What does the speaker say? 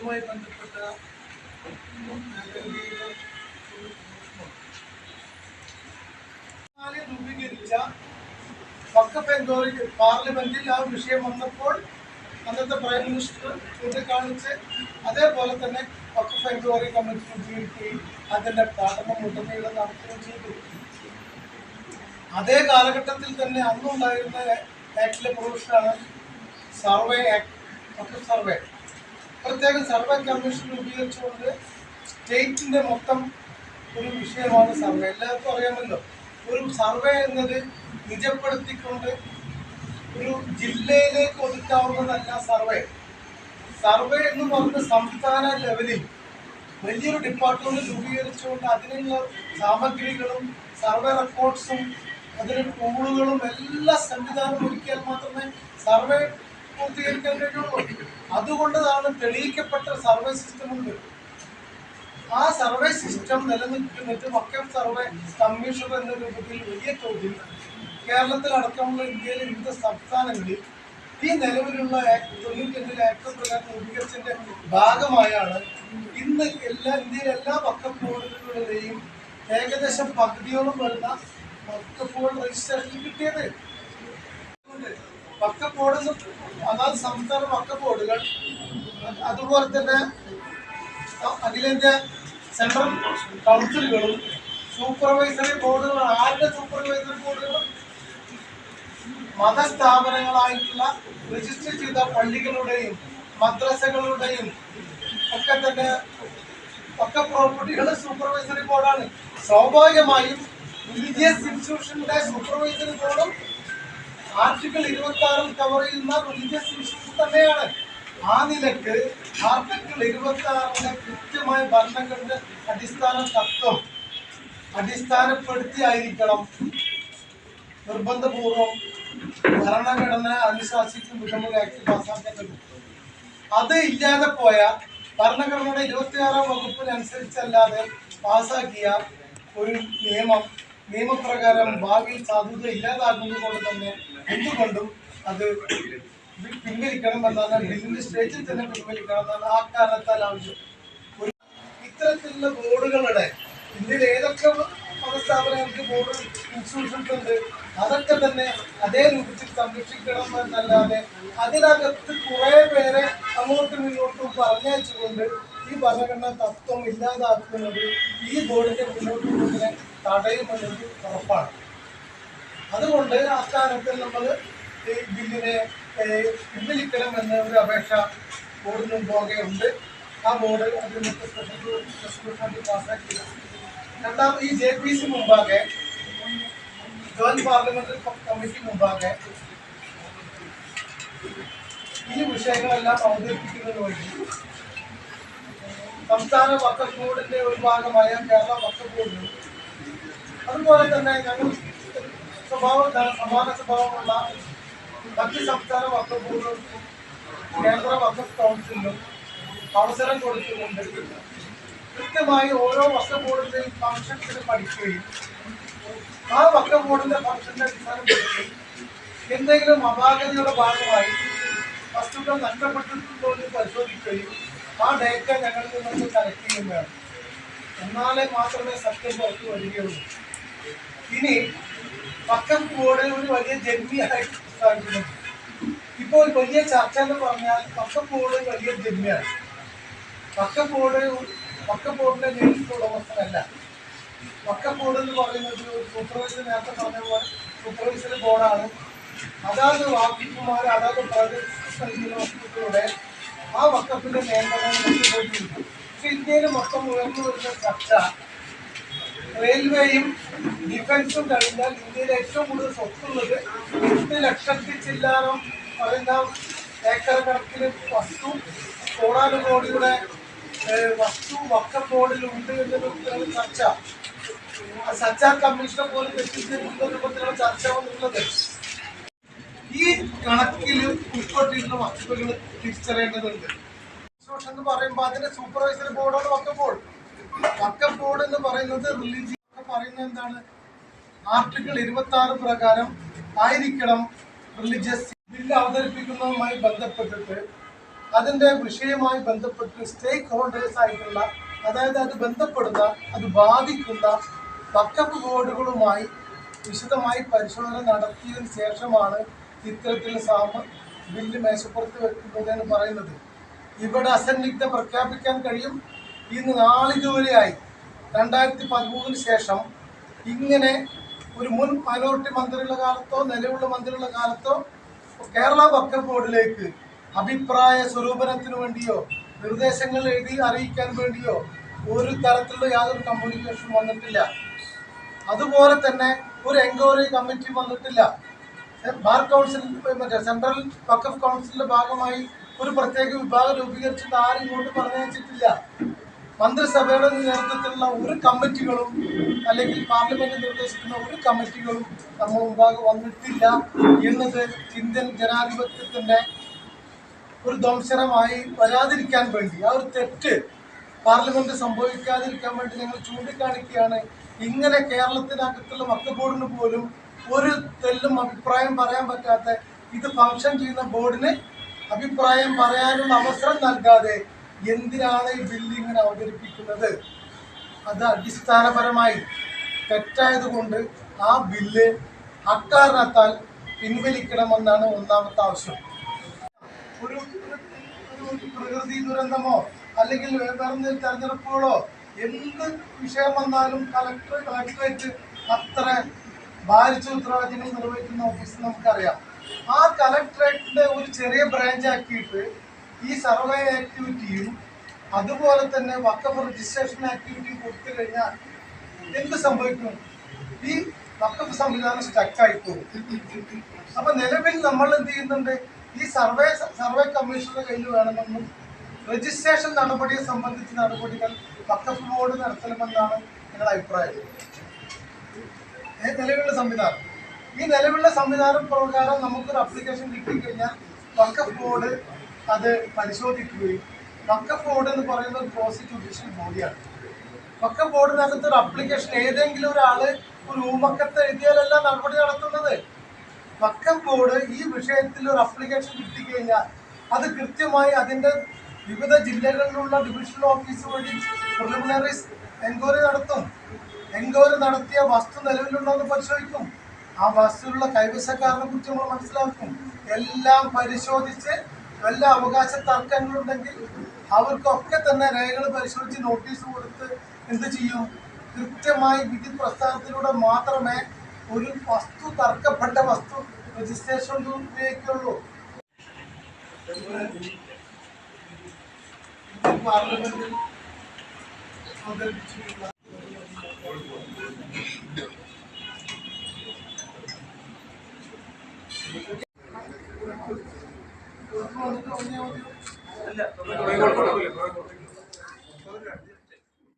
ഇതുമായി ബന്ധപ്പെട്ട രൂപീകരിച്ച പാർലമെന്റിൽ ആ വിഷയം വന്നപ്പോൾ അന്നത്തെ പ്രൈം മിനിസ്റ്റർ ചൂണ്ടിക്കാണിച്ച് അതേപോലെ തന്നെ വക്കഫ് എൻക്വയറി കമ്മിറ്റി രൂപീകരിക്കുകയും അതിന്റെ പഠനം ഉടനീളം നടത്തുകയും ചെയ്തു. അതേ കാലഘട്ടത്തിൽ തന്നെ അന്നുണ്ടായിരുന്ന ആക്ടിലെ പ്രൊവിഷനാണ് സർവേ ആക്ട് സർവേ. പ്രത്യേകം സർവേ കമ്മീഷൻ ഉപയോഗിച്ചുകൊണ്ട് സ്റ്റേറ്റിന്റെ മൊത്തം ഒരു വിഷയമാണ് സർവേ. എല്ലാവർക്കും അറിയാമല്ലോ. ഒരു സർവേ എന്നത് നിജപ്പെടുത്തിക്കൊണ്ട് ഒരു ജില്ലയിലേക്ക് ഒതുക്കാവുന്നതല്ല സർവേ. സർവേ എന്ന് പറഞ്ഞ സംസ്ഥാന ലെവലിൽ വലിയൊരു ഡിപ്പാർട്ട്മെന്റ് രൂപീകരിച്ചുകൊണ്ട് അതിനുള്ള സാമഗ്രികളും സർവേ റെക്കോർഡ്സും അതിന് ടൂളുകളും എല്ലാ സംവിധാനം ഒരുക്കിയാൽ മാത്രമേ സർവേ പൂർത്തീകരിക്കാൻ കഴിയുള്ളൂ അതുകൊണ്ടതാണ് തെളിയിക്കപ്പെട്ട സർവേ സിസ്റ്റം ഉണ്ട്. ആ സർവേ സിസ്റ്റം നിലനിൽക്കുന്നിട്ട് വക്കം സർവേ കമ്മീഷൻ എന്ന രൂപത്തിൽ വലിയ തോതിൽ കേരളത്തിലടക്കമുള്ള ഇന്ത്യയിലെ വിവിധ സംസ്ഥാനങ്ങളിൽ ഈ നിലവിലുള്ള തൊണ്ണൂറ്റഞ്ചിലെ ആക്ട് പ്രകാരം ഭാഗമായാണ് ഇന്ന് എല്ലാ ഇന്ത്യയിലെ എല്ലാ വക്കഫ് ബോർഡുകളുടെയും ഏകദേശം പകുതിയോളം വരുന്ന ബോർഡ് രജിസ്ട്രേഷൻ കിട്ടിയത്. ബോർഡ് അതാത് സംസ്ഥാന വക്കപ്പോടുകൾ. അതുപോലെ തന്നെ അഖിലേന്ത്യാ സെൻട്രൽ കൗൺസിലുകളും സൂപ്പർവൈസറി ബോർഡുകൾ ആരുടെ സൂപ്പർവൈസറി ബോർഡുകൾ മതസ്ഥാപനങ്ങളായിട്ടുള്ള രജിസ്റ്റർ ചെയ്ത പള്ളികളുടെയും മദ്രസകളുടെയും ഒക്കെ തന്നെ ഒക്കെ പ്രോപ്പർട്ടികളുടെ സൂപ്പർവൈസറി ബോർഡാണ് സ്വാഭാവികമായും റിലീജിയസ് ഇൻസ്റ്റിറ്റ്യൂഷന്റെ സൂപ്പർവൈസറി ബോർഡും ആർട്ടിക്കിൾ ഇരുപത്തി ആറിൽ കവർ ചെയ്യുന്ന റിലീജിയസ് ഇഷ്യൂസ് തന്നെയാണ്. ആ നിലയ്ക്ക് ആർട്ടിക്കിൾ ഇരുപത്തി ആറിന്റെ കൃത്യമായ ഭരണഘടന അടിസ്ഥാന തത്വം അടിസ്ഥാനപ്പെടുത്തിയായിരിക്കണം നിർബന്ധപൂർവം ഭരണഘടന അനുശാസിക്കും വിധമുള്ള ആക്ട് പാസ്സാക്കേണ്ടത് അത് ഇല്ലാതെ പോയ ഭരണഘടനയുടെ ഇരുപത്തിയാറാം വകുപ്പിനനുസരിച്ചല്ലാതെ പാസാക്കിയ ഒരു നിയമം നിയമപ്രകാരം ഭാവിയിൽ സാധുത ഇല്ലാതാകുന്നത് കൊണ്ട് തന്നെ എന്തുകൊണ്ടും അത് പിൻവലിക്കണം എന്നാണ് ബില്ലിന്റെ സ്റ്റേജിൽ തന്നെ പിൻവലിക്കണം എന്നാണ് ആ കാരണത്താൽ ആവശ്യം. ഒരു ഇത്തരത്തിലുള്ള ബോർഡുകളുടെ ഇന്ത്യയിൽ ഏതൊക്കെ മതസ്ഥാപനങ്ങൾക്ക് ബോർഡ് ഇൻസ്റ്റിറ്റ്യൂഷൻസ് ഉണ്ട് അതൊക്കെ തന്നെ അതേ രൂപത്തിൽ സംരക്ഷിക്കണം എന്നല്ലാതെ അതിനകത്ത് കുറേ പേരെ അങ്ങോട്ടും ഇങ്ങോട്ടും പറഞ്ഞയച്ചുകൊണ്ട് ഈ ഭരണഘടനാ തത്വം ഇല്ലാതാക്കുന്നത് ഈ ബോർഡിന്റെ മുന്നോട്ട് പോകുന്നതിനെ തടയുമെന്നത് ഉറപ്പാണ്. അതുകൊണ്ട് ആ നമ്മൾ ഈ ബില്ലിനെ പിൻവലിക്കണം എന്ന ഒരു അപേക്ഷ ബോർഡിന് മുമ്പാകെ ഉണ്ട് ആ ബോർഡ് അതിന് സ്പെഷ്യൽ പാസ്സാക്കി രണ്ടാം ഈ ജെ പി സി മുമ്പാകെ ജോയിന്റ് പാർലമെന്ററി കമ്മിറ്റി മുമ്പാകെ ഈ വിഷയങ്ങളെല്ലാം അവതരിപ്പിക്കുന്നതിന് വേണ്ടി സംസ്ഥാന വക്കഫ് ബോർഡിന്റെ ഒരു ഭാഗമായ കേരള വക്കഫ് ബോർഡ് അതുപോലെ തന്നെ ഞങ്ങൾ സ്വഭാവ സമാന സ്വഭാവമുള്ള മറ്റ് സംസ്ഥാന വക്കഫ് ബോർഡുകൾക്കും കേന്ദ്ര വക്കഫ് കൗൺസിലിനും അവസരം കൊടുത്തുകൊണ്ട് കൃത്യമായി ഓരോ വക്കഫ് ബോർഡിന്റെയും ഫംഗ്ഷൻസിന് പഠിക്കുകയും ആ വക്കഫ് ബോർഡിന്റെ ഫംഗ്ഷന്റെ അടിസ്ഥാനപ്പെടുത്തി എന്തെങ്കിലും അപാകതയുടെ ഭാഗമായി വസ്തുക്കൾ നഷ്ടപ്പെട്ടിട്ടുണ്ടോ എന്ന് പരിശോധിക്കുകയും ആ ഡേറ്റ ഞങ്ങളിൽ നിന്ന് കളക്ട് ചെയ്യാൻ വേണം. എന്നാലേ മാത്രമേ സത്യം പുറത്തു വരികയുള്ളൂ. ഇനി പക്കം കൂടെ ഒരു വലിയ ജന്മിയായിട്ട് പ്രസ്താവിക്കുന്നു ഇപ്പോൾ വലിയ ചർച്ച എന്ന് പറഞ്ഞാൽ പക്കപ്പോട് വലിയ ജന്മിയാണ്. പക്കപ്പോട് പക്കപ്പോടിന്റെ വക്കഫ് ബോർഡിന്റെ നേരിട്ട് ഉടമസ്ഥനല്ല ബോർഡ് എന്ന് പറയുന്നത് സൂപ്പർവൈസർ നേരത്തെ പറഞ്ഞ പോലെ സൂപ്പർവൈസർ ബോർഡാണ് അതാത് വാക്കിപ്പുമാർ അതാത് പ്രകൃതി വസ്തുക്കളുടെ ആ വക്കഫിന്റെ പക്ഷെ ഇന്ത്യയിൽ മൊത്തം ഉയർന്നു വരുന്ന ചർച്ച റെയിൽവേയും ഡിഫൻസും കഴിഞ്ഞാൽ ഇന്ത്യയിൽ ഏറ്റവും കൂടുതൽ സ്വത്തുള്ളത് എട്ട് ലക്ഷത്തി ചില്ലാനം പറയുന്ന ഏക്കർ കണക്കിന് വസ്തു കോടാനുകോടിയുടെ റോഡിലൂടെ വസ്തു വക്കം ബോർഡിലുണ്ട് എന്നൊരു ചർച്ച. സച്ചാർ കമ്മീഷനെ പോലും വെച്ചിട്ടുള്ള രൂപത്തിലുള്ള ചർച്ച വന്നിട്ടുള്ളത് കണക്കിൽ ഉൾപ്പെട്ടിട്ടുള്ള വസ്തുക്കൾ തിരിച്ചറിയേണ്ടതുണ്ട്. എന്ന് പറയുമ്പോൾ അതിന്റെ സൂപ്പർവൈസറി ബോർഡാണ് വക്കം ബോർഡ് ബോർഡ് എന്ന് പറയുന്നത് റിലീജിയൻ പറയുന്നത് എന്താണ്? ആർട്ടിക്കിൾ ഇരുപത്തി ആറ് പ്രകാരം ആയിരിക്കണം റിലീജിയസ് ബില്ല് അവതരിപ്പിക്കുന്നതുമായി ബന്ധപ്പെട്ടിട്ട് അതിന്റെ വിഷയവുമായി ബന്ധപ്പെട്ട് സ്റ്റേക്ക് ഹോൾഡേഴ്സ് ആയിട്ടുള്ള അതായത് അത് ബന്ധപ്പെടുന്ന അത് ബാധിക്കുന്ന വക്കപ്പ് ബോർഡുകളുമായി വിശദമായി പരിശോധന നടത്തിയതിനു ശേഷമാണ് ഇത്തരത്തിൽ സാമ ബില്ല് മേശപ്പുറത്ത് വെക്കുന്നതെന്ന് പറയുന്നത്. ഇവിടെ അസന്നിഗ്ധ പ്രഖ്യാപിക്കാൻ കഴിയും. ഇന്ന് നാളിതുവരെയായി രണ്ടായിരത്തി പതിമൂന്നിന് ശേഷം ഇങ്ങനെ ഒരു മുൻ മൈനോറിറ്റി മന്ത്രിയുള്ള കാലത്തോ നിലവിലുള്ള മന്ത്രിയുള്ള കാലത്തോ കേരള വക്കഫ് ബോർഡിലേക്ക് അഭിപ്രായ സ്വരൂപനത്തിന് വേണ്ടിയോ നിർദ്ദേശങ്ങൾ എഴുതി അറിയിക്കാൻ വേണ്ടിയോ ഒരു തരത്തിലുള്ള യാതൊരു കമ്മ്യൂണിക്കേഷനും വന്നിട്ടില്ല. അതുപോലെ തന്നെ ഒരു എൻക്വയറി കമ്മിറ്റി വന്നിട്ടില്ല. ബാർ കൗൺസിൽ മറ്റേ സെൻട്രൽ വക്കഫ് കൗൺസിലിന്റെ ഭാഗമായി ഒരു പ്രത്യേക വിഭാഗം രൂപീകരിച്ചിട്ട് ആരും ഇങ്ങോട്ട് പറഞ്ഞയച്ചിട്ടില്ല. മന്ത്രിസഭയുടെ നേതൃത്വത്തിലുള്ള ഒരു കമ്മിറ്റികളും അല്ലെങ്കിൽ പാർലമെന്റ് നിർദ്ദേശിക്കുന്ന ഒരു കമ്മിറ്റികളും നമ്മൾ മുമ്പാകെ വന്നിട്ടില്ല എന്നത് ഇന്ത്യൻ ജനാധിപത്യത്തിന്റെ ഒരു ധ്വംസനമായി വരാതിരിക്കാൻ വേണ്ടി ആ ഒരു തെറ്റ് പാർലമെന്റ് സംഭവിക്കാതിരിക്കാൻ വേണ്ടി ഞങ്ങൾ ചൂണ്ടിക്കാണിക്കുകയാണ്. ഇങ്ങനെ കേരളത്തിനകത്തുള്ള മക്കബോർഡിന് പോലും ഒരു തെല്ലും അഭിപ്രായം പറയാൻ പറ്റാത്ത ഇത് ഫംഗ്ഷൻ ചെയ്യുന്ന ബോർഡിന് അഭിപ്രായം പറയാനുള്ള അവസരം നൽകാതെ എന്തിനാണ് ഈ ബില്ല് ഇങ്ങനെ അവതരിപ്പിക്കുന്നത്? അത് അടിസ്ഥാനപരമായി തെറ്റായതുകൊണ്ട് ആ ബില്ല് അക്കാരണത്താൽ പിൻവലിക്കണമെന്നാണ് ഒന്നാമത്തെ ആവശ്യം. ഒരു പ്രകൃതി ദുരന്തമോ അല്ലെങ്കിൽ വേറെ തെരഞ്ഞെടുപ്പുകളോ എന്ത് വിഷയം വന്നാലും കളക്ടർ കളക്ടറേറ്റ് അത്ര ഭാരിച്ച ഉത്തരവാദിത്തങ്ങൾ നിർവഹിക്കുന്ന ഓഫീസ് നമുക്കറിയാം. ആ കളക്ടറേറ്റിന്റെ ഒരു ചെറിയ ബ്രാഞ്ച് ആക്കിയിട്ട് ഈ സർവേ ആക്ടിവിറ്റിയും അതുപോലെ തന്നെ വക്കഫ് രജിസ്ട്രേഷൻ ആക്ടിവിറ്റിയും കൊടുത്തു കഴിഞ്ഞാൽ എന്ത് സംഭവിക്കും? ഈ വക്കഫ് സംവിധാനം സ്റ്റക്കായി പോകും അപ്പൊ നിലവിൽ നമ്മൾ എന്ത് ചെയ്യുന്നുണ്ട്? ഈ സർവേ സർവേ കമ്മീഷണറുടെ കയ്യിൽ വേണമെന്നും രജിസ്ട്രേഷൻ നടപടിയെ സംബന്ധിച്ച നടപടികൾ വക്കഫ് ബോർഡ് നടത്തണമെന്നാണ് ഞങ്ങളുടെ അഭിപ്രായം. നിലവിലുള്ള സംവിധാനം. ഈ നിലവിലുള്ള സംവിധാനം പ്രകാരം നമുക്കൊരു അപ്ലിക്കേഷൻ കിട്ടിക്കഴിഞ്ഞാൽ വക്കഫ് ബോർഡ് അത് പരിശോധിക്കുകയും വക്കഫ് ബോർഡ് എന്ന് പറയുന്ന ഒരു ക്രോസ് ബോഡിയാണ് വക്കഫ് ബോർഡിനകത്ത് ഒരു അപ്ലിക്കേഷൻ ഏതെങ്കിലും ഒരാൾ ഒരു ഊമക്കത്ത് എഴുതിയാലല്ല നടപടി നടത്തുന്നത്. വക്കഫ് ബോർഡ് ഈ വിഷയത്തിൽ ഒരു അപ്ലിക്കേഷൻ കിട്ടിക്കഴിഞ്ഞാൽ അത് കൃത്യമായി അതിന്റെ വിവിധ ജില്ലകളിലുള്ള ഡിവിഷണൽ ഓഫീസ് വഴി പ്രിലിമിനറി എൻക്വയറി നടത്തും. എൻക്വയറി നടത്തിയ വസ്തു നിലവിലുണ്ടോ എന്ന് പരിശോധിക്കും. ആ വസ്തുവിലുള്ള കൈവശക്കാരനെ കുറിച്ച് നമ്മൾ മനസ്സിലാക്കും. എല്ലാം പരിശോധിച്ച് വല്ല അവകാശ തർക്കങ്ങളുണ്ടെങ്കിൽ അവർക്കൊക്കെ തന്നെ രേഖകൾ പരിശോധിച്ച് നോട്ടീസ് കൊടുത്ത് എന്ത് ചെയ്യും? കൃത്യമായി വിധി പ്രസ്ഥാനത്തിലൂടെ മാത്രമേ ഒരു വസ്തു തർക്കപ്പെട്ട വസ്തു രജിസ്ട്രേഷൻ ഉപയോഗിക്കുള്ളൂ പാർലമെന്റിൽ അവതരിപ്പിച്ചിട്ടുള്ള മതിയോ?